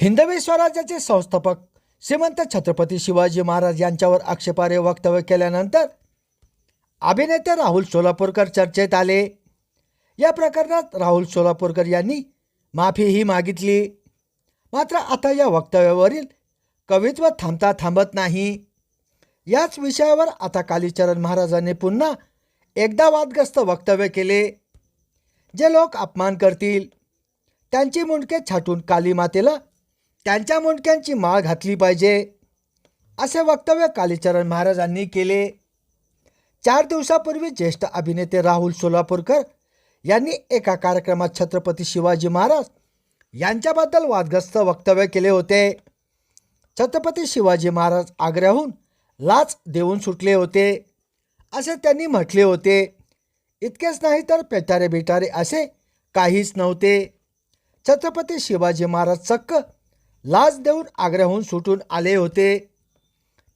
हिंदवी स्वराज्याचे संस्थापक श्रीमंत छत्रपती शिवाजी महाराज यांच्यावर आक्षेपार्ह वक्तव्य केल्यानंतर अभिनेते राहुल सोलापूरकर चर्चेत आले. या प्रकरणात राहुल सोलापूरकर यांनी माफीही मागितली. मात्र आता या वक्तव्यावरील कवित्व थांबता थांबत नाही. याच विषयावर आता कालीचरण महाराजांनी पुन्हा एकदा वादग्रस्त वक्तव्य केले. जे लोक अपमान करतील त्यांची मुंडके छाटून काली मातेला त्यांच्या मुंडक्यांची माळ घातली पाहिजे. असे वक्तव्य कालीचरण महाराजांनी केले. चार दिवसापूर्वी ज्येष्ठ अभिनेते राहुल सोलापूरकर यांनी एका कार्यक्रमात छत्रपती शिवाजी महाराज यांच्याबद्दल वादग्रस्त वक्तव्य केले होते. छत्रपती शिवाजी महाराज आग्र्याहून लाच देऊन सुटले होते असे त्यांनी म्हटले होते. इतकेच नाही तर पेटारे बिटारे असे काहीच नव्हते. छत्रपती शिवाजी महाराज चक्क लाच देऊन आग्र्याहून सुटून आले होते.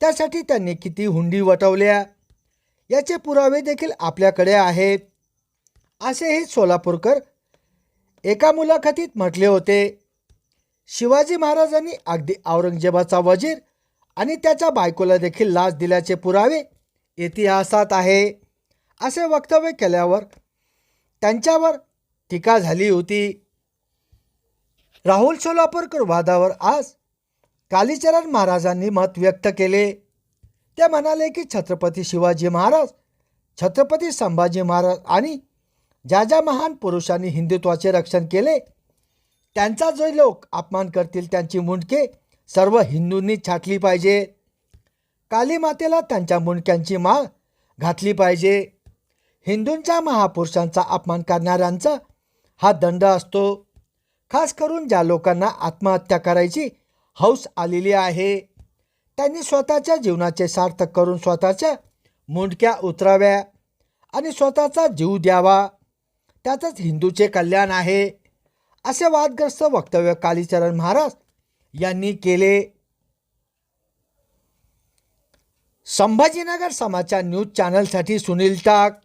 त्यासाठी त्यांनी किती हुंडी वटवल्या? याचे पुरावे देखील आपल्याकडे आहेत. असेही सोलापूरकर एका मुलाखतीत म्हटले होते. शिवाजी महाराजांनी अगदी औरंगजेबाचा वजीर आणि त्याच्या बायकोला देखील लाच दिल्याचे पुरावे इतिहासात आहे. असे वक्तव्य केल्यावर त्यांच्यावर टीका झाली होती. राहुल सोलापूरकर वादावर आज कालीचरण महाराजांनी मत व्यक्त केले. ते म्हणाले की छत्रपती शिवाजी महाराज छत्रपती संभाजी महाराज आणि ज्या ज्या महान पुरुषांनी हिंदुत्वाचे रक्षण केले त्यांचा जो लोक अपमान करतील त्यांची मुंडके सर्व हिंदूंनी छाटली पाहिजे. काली मातेला त्यांच्या मुंडक्यांची माळ घातली पाहिजे. हिंदूंच्या महापुरुषांचा अपमान करणाऱ्यांचा हा दंड असतो. खास करून ज्या लोकांना आत्महत्या करायची हौस आलेली आहे. त्यांनी स्वतःच्या जीवनाचे सार्थक करून स्वतःच्या मुंडक्या उतराव्या आणि स्वतःचा जीव द्यावा. त्यातच हिंदूचे कल्याण आहे असे वादग्रस्त वक्तव्य कालीचरण महाराज यांनी केले. संभाजीनगर समाचार न्यूज चॅनलसाठी सुनील टाक.